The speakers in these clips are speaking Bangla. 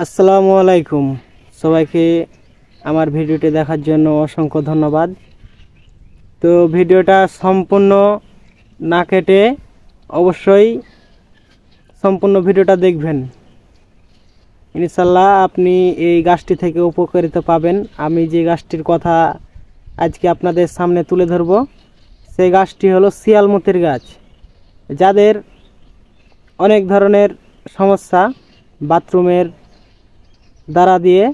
আসসালামু আলাইকুম। সবাইকে আমার ভিডিওটি দেখার জন্য অসংখ্য ধন্যবাদ। তো ভিডিওটা সম্পূর্ণ না কেটে অবশ্যই সম্পূর্ণ ভিডিওটা দেখবেন। ইনশাল্লাহ আপনি এই গাছটি থেকে উপকারিত পাবেন। আমি যে গাছটির কথা আজকে আপনাদের সামনে তুলে ধরব, সেই গাছটি হলো শিয়ালমতির গাছ। যাদের অনেক ধরনের সমস্যা, বাথরুমের দ্বারা দিয়ে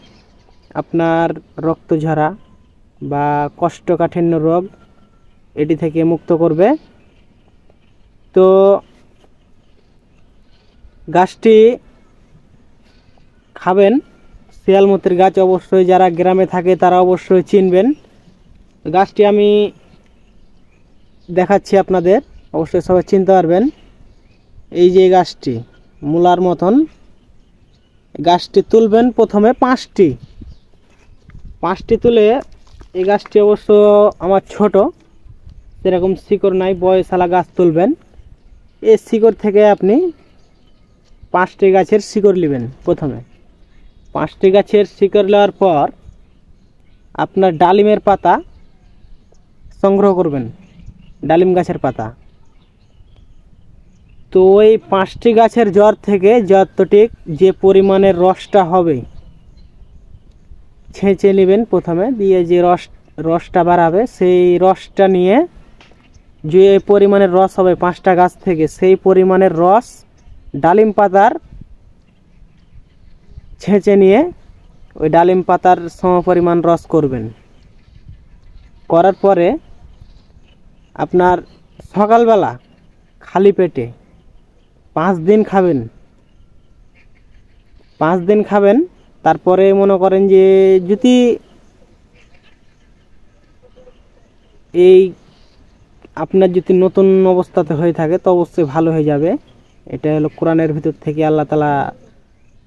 আপনার রক্ত ঝরা বা কোষ্ঠকাঠিন্য রোগ এটি থেকে মুক্ত করবে। তো গাছটি খাবেন, শিয়ালমতির গাছ অবশ্যই যারা গ্রামে থাকে তারা অবশ্যই চিনবেন। গাছটি আমি দেখাচ্ছি আপনাদের, অবশ্যই সবাই চিনতে পারবেন। এই যে গাছটি, মূলার মতন। গাছটি তুলবেন প্রথমে পাঁচটি। পাঁচটি তুলে এই গাছটি অবশ্য আমার ছোট, সেরকম শিকড় নাই বয়সালা গাছ তুলবেন। এই শিকড় থেকে আপনি পাঁচটি গাছের শিকড় নেবেন প্রথমে। পাঁচটি গাছের শিকড় নেওয়ার পর আপনার ডালিমের পাতা সংগ্রহ করবেন, ডালিম গাছের পাতা। তো ওই পাঁচটি গাছের জ্বর থেকে যতটি যে পরিমাণের রসটা হবে, ছেঁচে নেবেন প্রথমে, দিয়ে যে রস, রসটা বাড়াবে, সেই রসটা নিয়ে যে পরিমাণের রস হবে পাঁচটা গাছ থেকে, সেই পরিমাণের রস ডালিম পাতার ছেঁচে নিয়ে ওই ডালিম পাতার সমপরিমাণ রস করবেন। করার পরে আপনার সকালবেলা খালি পেটে পাঁচ দিন খাবেন। পাঁচ দিন খাবেন, তারপরে মনে করেন যে যদি এই আপনার যদি নতুন অবস্থাতে হয়ে থাকে, তো অবশ্যই ভালো হয়ে যাবে। এটা হলো কোরআনের ভিতর থেকে আল্লাহ তালা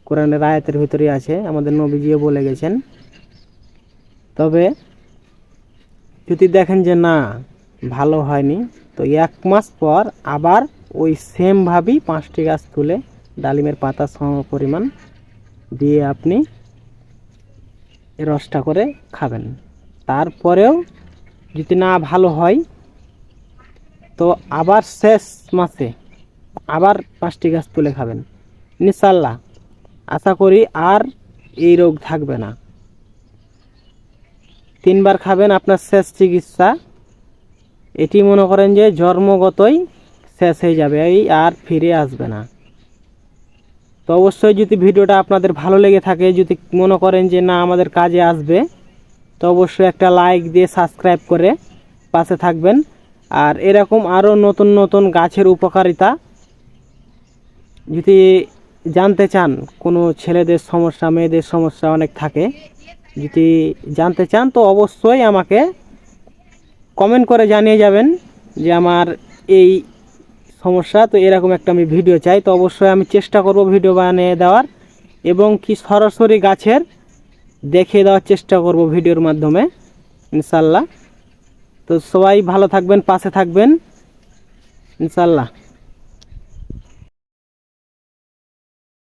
কোরআনের আয়াতের ভিতরে আছে, আমাদের নবীজিও বলে গেছেন। তবে যদি দেখেন যে না, ভালো হয়নি, তো এক মাস পর আবার ওই সেমভাবেই পাঁচটি গাছ তুলে ডালিমের পাতা সম পরিমাণ দিয়ে আপনি রসটা করে খাবেন। তারপরেও যদি না ভালো হয়, তো আবার শেষ মাসে আবার পাঁচটি গাছ তুলে খাবেন। ইনশাল্লাহ আশা করি আর এই রোগ থাকবে না। তিনবার খাবেন আপনার শেষ চিকিৎসা। এটি মনে করেন যে জন্মগতই শেষ হয়ে যাবে, এই আর ফিরে আসবে না। তো অবশ্যই যদি ভিডিওটা আপনাদের ভালো লেগে থাকে, যদি মনে করেন যে না, আমাদের কাজে আসবে, তো অবশ্যই একটা লাইক দিয়ে সাবস্ক্রাইব করে পাশে থাকবেন। আর এরকম আরও নতুন নতুন গাছের উপকারিতা যদি জানতে চান, কোনো ছেলেদের সমস্যা, মেয়েদের সমস্যা অনেক থাকে, যদি জানতে চান, তো অবশ্যই আমাকে কমেন্ট করে জানিয়ে যাবেন যে আমার এই সমস্যা, তো এরকম একটা আমি ভিডিও চাই। তো অবশ্যই আমি চেষ্টা করব ভিডিও বানিয়ে দেওয়ার এবং কি সরাসরি গাছের দেখে দেওয়ার চেষ্টা করব ভিডিওর মাধ্যমে, ইনশাল্লাহ। তো সবাই ভালো থাকবেন, পাশে থাকবেন, ইনশাল্লাহ।